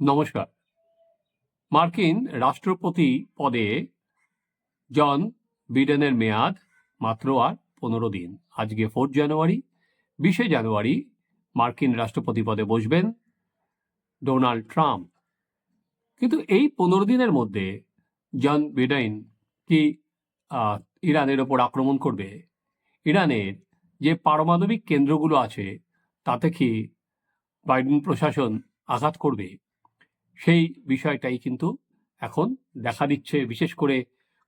নমস্কার। মার্কিন রাষ্ট্রপতি পদে জন বিডেনের মেয়াদ মাত্র আর পনেরো দিন। আজকে ফোর্থ জানুয়ারি, বিশে জানুয়ারি মার্কিন রাষ্ট্রপতি পদে বসবেন ডোনাল্ড ট্রাম্প। কিন্তু এই পনেরো দিনের মধ্যে জন বিডেন কি ইরানের ওপর আক্রমণ করবে? ইরানের যে পারমাণবিক কেন্দ্রগুলো আছে, তাতে কি বাইডেন প্রশাসন আঘাত করবে? সেই বিষয়টাই কিন্তু এখন দেখা দিচ্ছে। বিশেষ করে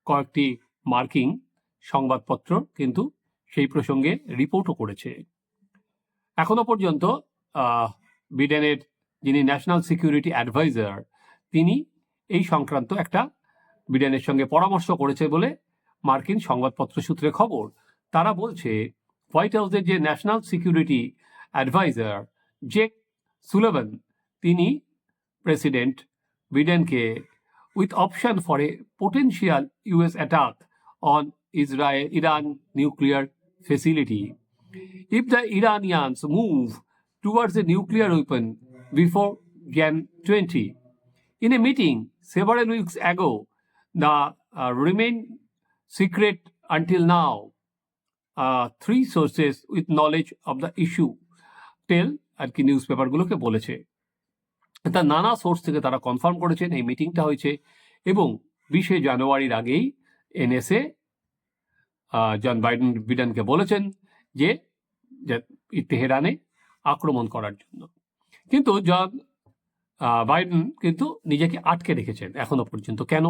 কয়েকটি মার্কিং সংবাদপত্র কিন্তু সেই প্রসঙ্গে রিপোর্টও করেছে। এখনও পর্যন্ত বিডেনের যিনি ন্যাশনাল সিকিউরিটি অ্যাডভাইজার, তিনি এই সংক্রান্ত একটা বিডেনের সঙ্গে পরামর্শ করেছে বলে মার্কিন সংবাদপত্র সূত্রে খবর। তারা বলছে, হোয়াইট হাউসের যে national security adviser Jake Sullivan, তিনি president বিডেনকে with option for a potential US attack on Israel Iran nuclear facility if the Iranians move towards a nuclear weapon before Jan twenty In a meeting several weeks ago, the uh, remain secret until now. Uh, three sources with knowledge of the issue. Tell আর কি news পেপারগুলোকে বলেছে। তা নানা source থেকে তারা confirm করেছেন, এই মিটিংটা হয়েছে এবং বিশে জানুয়ারির আগেই এনএসএ জন বাইডেন বিডেনকে বলেছেন যে তেহরানে আক্রমণ করার জন্য। কিন্তু জন বাইডেন কিন্তু নিজেকে আটকে রেখেছেন এখনও পর্যন্ত। কেন?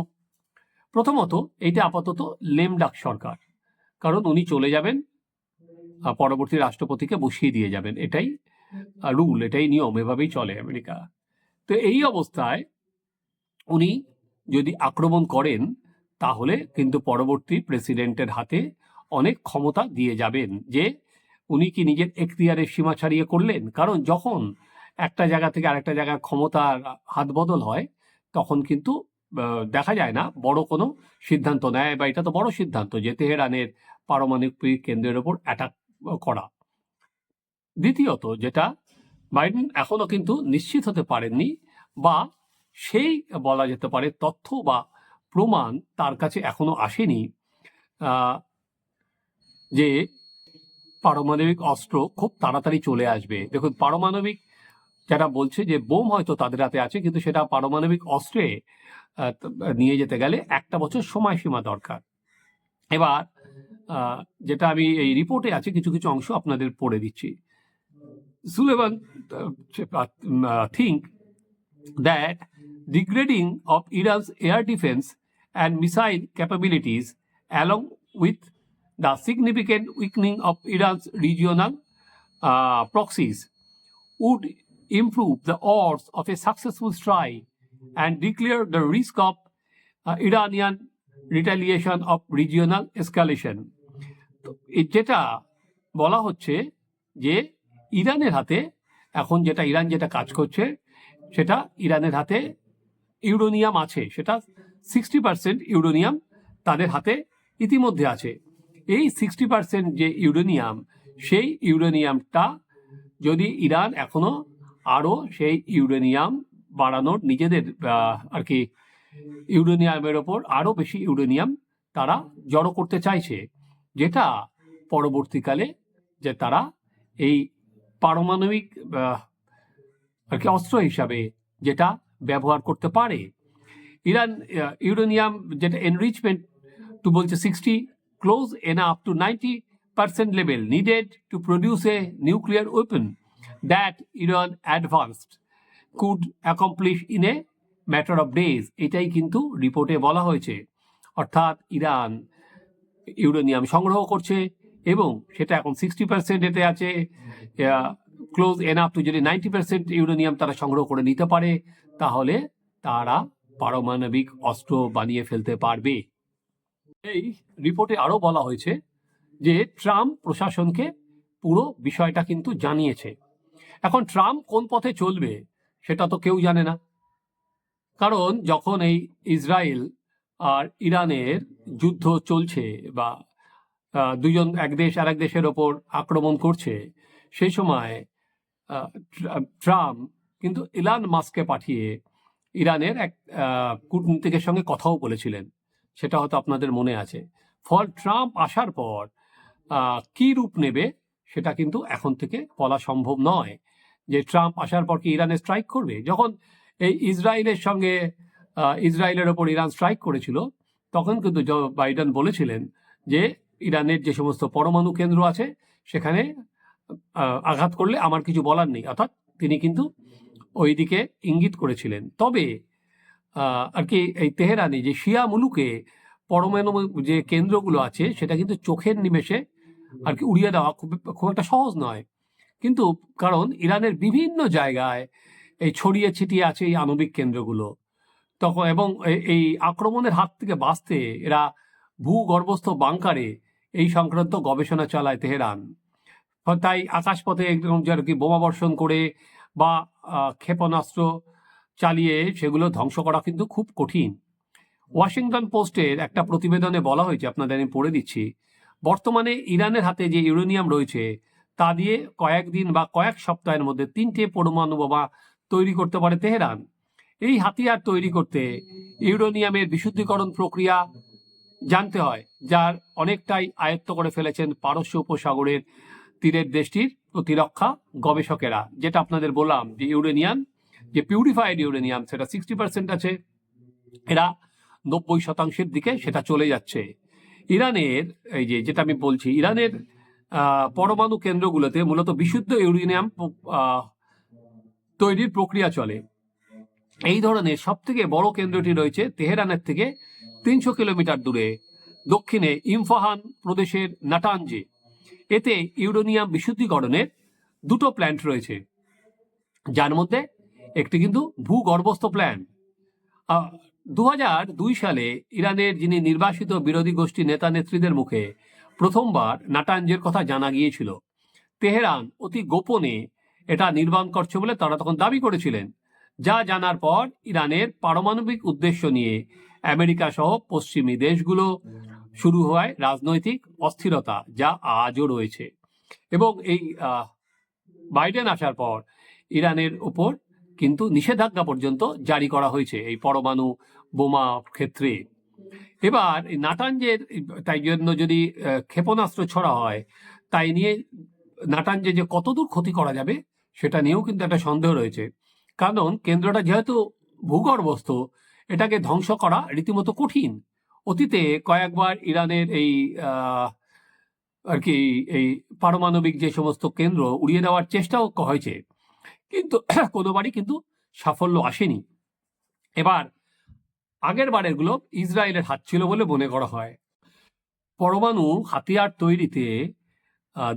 প্রথমত এইটা আপাতত লেমডাক সরকার। কারণ উনি চলে যাবেন পরবর্তী রাষ্ট্রপতিকে বসিয়ে দিয়ে যাবেন। এটাই রুল এটাই নিয়ম। এভাবেই চলে আমেরিকা। তো এই অবস্থায় উনি যদি আক্রমণ করেন, তাহলে কিন্তু পরবর্তী প্রেসিডেন্টের হাতে অনেক ক্ষমতা দিয়ে যাবেন যে উনি কি নিজের এখতিয়ারের সীমা ছাড়িয়ে করলেন? কারণ যখন একটা জায়গা থেকে আরেকটা জায়গার ক্ষমতার হাত বদল হয়, তখন কিন্তু দেখা যায় না বড় কোনো সিদ্ধান্ত নেয় বা এটা তো বড় সিদ্ধান্ত যে তেহরানের পারমাণবিক কেন্দ্রের ওপর অ্যাটাক করা। দ্বিতীয়ত যেটা বাইডেন এখনও কিন্তু নিশ্চিত হতে পারেননি বা সেই বলা যেতে পারে তথ্য বা প্রমাণ তার কাছে এখনও আসেনি যে পারমাণবিক অস্ত্র খুব তাড়াতাড়ি চলে আসবে। দেখুন, পারমাণবিক যারা বলছে যে বোম হয়তো তাদের হাতে আছে, কিন্তু সেটা পারমাণবিক অস্ত্রে নিয়ে যেতে গেলে একটা বছর সময়সীমা দরকার। এবার যেটা আমি এই রিপোর্টে আছে, কিছু কিছু অংশ আপনাদের পড়ে দিচ্ছি। Sullivan think that degrading of Iran's air defense and missile capabilities, along with the significant weakening of Iran's regional uh, proxies, would improve the odds of a successful strike and declare the risk of uh, Iranian retaliation of regional escalation. যেটা বলা হচ্ছে যে ইরানের হাতে, এখন যেটা Iran যেটা কাজ করছে, সেটা ইরানের হাতে ইউরোনিয়াম আছে, সেটা সিক্সটি পার্সেন্ট ইউরোনিয়াম তাদের হাতে ইতিমধ্যে আছে। এই সিক্সটি পার্সেন্ট যে ইউরোনিয়াম, সেই ইউরোনিয়ামটা যদি ইরান এখনও আরও সেই ইউরেনিয়াম বাড়ানোর নিজেদের আর কি, ইউরেনিয়ামের ওপর আরও বেশি ইউরেনিয়াম তারা জড়ো করতে চাইছে, যেটা পরবর্তীকালে যে তারা এই পারমাণবিক আর কি অস্ত্র হিসাবে যেটা ব্যবহার করতে পারে। ইরান ইউরেনিয়াম যেটা এনরিচমেন্ট টু বলছে sixty close enough to ninety percent level needed to produce a nuclear weapon that Iran advanced could accomplish in a matter of days এটাই কিন্তু রিপোর্টে বলা হয়েছে। অর্থাৎ ইরান ইউরেনিয়াম সংগ্রহ করছে এবং সেটা এখন সিক্সটি পার্সেন্ট এতে আছে। ক্লোজ এনাফ টু যদি নাইনটি পার্সেন্ট ইউরেনিয়াম তারা সংগ্রহ করে নিতে পারে তাহলে তারা পারমাণবিক অস্ত্র বানিয়ে ফেলতে পারবে। এই রিপোর্টে আরও বলা হয়েছে যে ট্রাম্প প্রশাসনকে পুরো বিষয়টা কিন্তু জানিয়েছে। এখন ট্রাম্প কোন পথে চলবে সেটা তো কেউ জানে না। কারণ যখন এই ইসরায়েল আর ইরানের যুদ্ধ চলছে বা দুজন এক দেশ আর দেশের ওপর আক্রমণ করছে। সেই সময় ট্রাম্প কিন্তু ইলান মাস্ককে পাঠিয়ে ইরানের এক কূটনীতিকের সঙ্গে কথাও বলেছিলেন। সেটা হয়তো আপনাদের মনে আছে। ফল ট্রাম্প আসার পর কি রূপ নেবে সেটা কিন্তু এখন থেকে বলা সম্ভব নয়। যে ট্রাম্প আসার পর কি ইরানে স্ট্রাইক করবে? যখন এই ইসরায়েলের সঙ্গে ইসরায়েলের ওপর ইরান স্ট্রাইক করেছিল, তখন কিন্তু জো বাইডেন বলেছিলেন যে ইরানের যে সমস্ত পরমাণু কেন্দ্র আছে, সেখানে আঘাত করলে আমার কিছু বলার নেই। অর্থাৎ তিনি কিন্তু ওইদিকে ইঙ্গিত করেছিলেন। তবে আর কি এই তেহরানি যে শিয়া মুলুকে পরমাণু যে কেন্দ্রগুলো আছে, সেটা কিন্তু চোখের নিমেষে আর কি উড়িয়ে দেওয়া খুব খুব একটা সহজ নয়। কিন্তু কারণ ইরানের বিভিন্ন জায়গায় এই ছড়িয়ে ছিটিয়ে আছে এই আণবিক কেন্দ্রগুলো। তখন এবং এই আক্রমণের হাত থেকে বাঁচতে এরা ভূগর্ভস্থ বাংকারে এই সংক্রান্ত গবেষণা চালায় তেহরান তাই আকাশপথে একদম যে আর কি বোমা বর্ষণ করে বা ক্ষেপণাস্ত্র চালিয়ে সেগুলো ধ্বংস করা কিন্তু খুব কঠিন। ওয়াশিংটন পোস্টের একটা প্রতিবেদনে বলা হয়েছে, আপনাদের আমি পড়ে দিচ্ছি। বর্তমানে ইরানের হাতে যে ইউরেনিয়াম রয়েছে, তা দিয়ে কয়েকদিন বা কয়েক সপ্তাহের মধ্যে তিনটে পরমাণু বোমা তৈরি করতে পারে তেহরান। এই হাতিয়ার তৈরি করতে ইউরেনিয়ামের বিশুদ্ধিকরণ প্রক্রিয়া জানতে হয়, যার অনেকটাই আয়ত্ত করে ফেলেছেন পারস্য উপসাগরের তীরের দেশটির প্রতিরক্ষা গবেষকেরা, যেটা আপনাদের বললাম যে ইউরেনিয়াম, যে পিউরিফাইড ইউরেনিয়াম, সেটা সিক্সটি পার্সেন্ট আছে। এরা নব্বই শতাংশের দিকে সেটা চলে যাচ্ছে। ইরানের, এই যে যেটা আমি বলছি, ইরানের পরমাণু কেন্দ্রগুলোতে মূলত বিশুদ্ধ ইউরেনিয়াম তৈরির প্রক্রিয়া চলে। এই ধরনের সব থেকে বড় কেন্দ্রটি রয়েছে তেহরানের থেকে তিনশো কিলোমিটার দূরে, দক্ষিণে ইমফাহান প্রদেশের নাটানজে এতে ইউরেনিয়াম বিশুদ্ধিকরণের দুটো প্ল্যান্ট রয়েছে। যার মধ্যে একটি কিন্তু ভূগর্ভস্থ প্ল্যান্ট দু হাজার দুই সালে ইরানের যিনি নির্বাসিত বিরোধী গোষ্ঠী নেতা নেত্রীদের মুখে প্রথমবার নাটানজের কথা জানা গিয়েছিল। তেহরান অতি গোপনে এটা নির্মাণ করছে বলে তারা তখন দাবি করেছিলেন। যা জানার পর ইরানের পারমাণবিক উদ্দেশ্য নিয়ে আমেরিকা সহ পশ্চিমী দেশগুলো শুরু হয় রাজনৈতিক অস্থিরতা যা আজও রয়েছে। এবং এই বাইডেন আসার পর ইরানের উপর কিন্তু নিষেধাজ্ঞা পর্যন্ত জারি করা হয়েছে এই পরমাণু বোমা ক্ষেত্রে। এবার এই নাটানজের তাই জন্য যদি ক্ষেপণাস্ত্র ছড়া হয়, তাই নিয়ে নাটানজে যে কতদূর ক্ষতি করা যাবে, সেটা নিয়েও কিন্তু একটা সন্দেহ রয়েছে। কারণ কেন্দ্রটা যেহেতু ভূগর্ভস্থ, এটাকে ধ্বংস করা রীতিমতো কঠিন। অতীতে কয়েকবার ইরানের এই আর কি, এই পারমাণবিক যে সমস্ত কেন্দ্র উড়িয়ে দেওয়ার চেষ্টাও হয়েছে। কিন্তু কোনোবারই কিন্তু সাফল্য আসেনি। এবার আগের বারেরগুলো ইসরায়েলের হাত ছিল বলে মনে করা হয়। পরমাণু হাতিয়ার তৈরিতে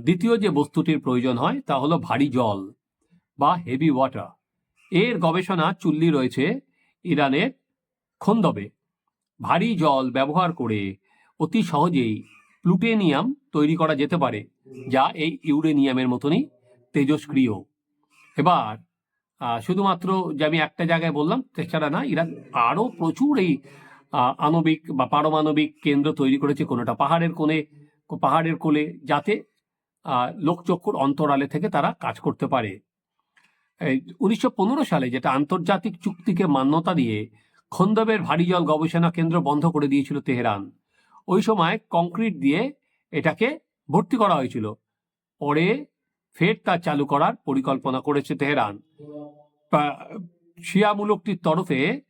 দ্বিতীয় যে বস্তুটির প্রয়োজন হয় তা হলো ভারী জল বা হেভি ওয়াটার এর গবেষণা চুল্লি রয়েছে ইরানের খন্দবে। ভারী জল ব্যবহার করে অতি সহজেই প্লুটেনিয়াম তৈরি করা যেতে পারে, যা এই ইউরেনিয়ামের মতনই তেজস্ক্রিয়। এবার শুধুমাত্র যে আমি একটা জায়গায় বললাম এছাড়া না, ইরান আরও প্রচুর এই আণবিক বা পারমাণবিক কেন্দ্র তৈরি করেছে কোনোটা পাহাড়ের কোণে, পাহাড়ের কোলে, যাতে লোকচক্ষুর অন্তরালে থেকে তারা কাজ করতে পারে। উনিশশো পনেরো সালে যেটা আন্তর্জাতিক চুক্তিকে মান্যতা দিয়ে খন্দবের ভারী জল গবেষণা কেন্দ্র বন্ধ করে দিয়েছিল তেহরান, ওই সময় কংক্রিট দিয়ে এটাকে ভর্তি করা হয়েছিল। পরে ফের তা চালু করার পরিকল্পনা করেছে তেহরান। পা- শিয়া মূলকটির তরফে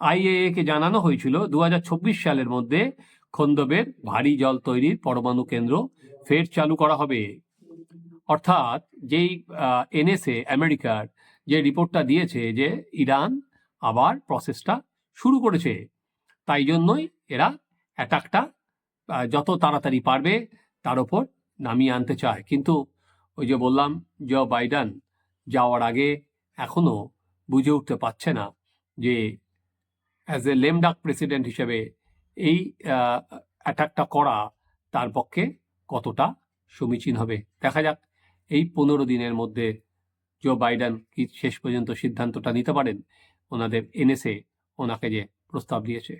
আইএএ কে জানানো হয়েছিল দু হাজার চব্বিশ সালের মধ্যে খন্দবের ভারী জল তৈরির পরমাণু কেন্দ্র ফের চালু করা হবে। অর্থাৎ যেই এনএসএ আমেরিকার যে রিপোর্টটা দিয়েছে যে ইরান আবার প্রসেসটা শুরু করেছে, তাই জন্যই এরা অ্যাটাকটা যত তাড়াতাড়ি পারবে তার ওপর নামিয়ে আনতে চায়। কিন্তু ওই যে বললাম, জ বাইডেন যাওয়ার আগে এখনও বুঝে উঠতে পারছে না যে অ্যাজ এ লেমডাক প্রেসিডেন্ট হিসেবে এই অ্যাটাকটা করা তার পক্ষে কতটা সমীচীন হবে। দেখা যাক এই পনেরো দিনের মধ্যে জো বাইডেন কি শেষ পর্যন্ত সিদ্ধান্তটা নিতে পারেন? ওনাদের এনএসএ ওনাকে যে প্রস্তাব দিয়েছে।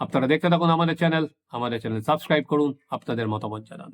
আপনারা দেখতে থাকুন আমাদের চ্যানেল। আমাদের চ্যানেল সাবস্ক্রাইব করুন। আপনাদের মতামত জানান।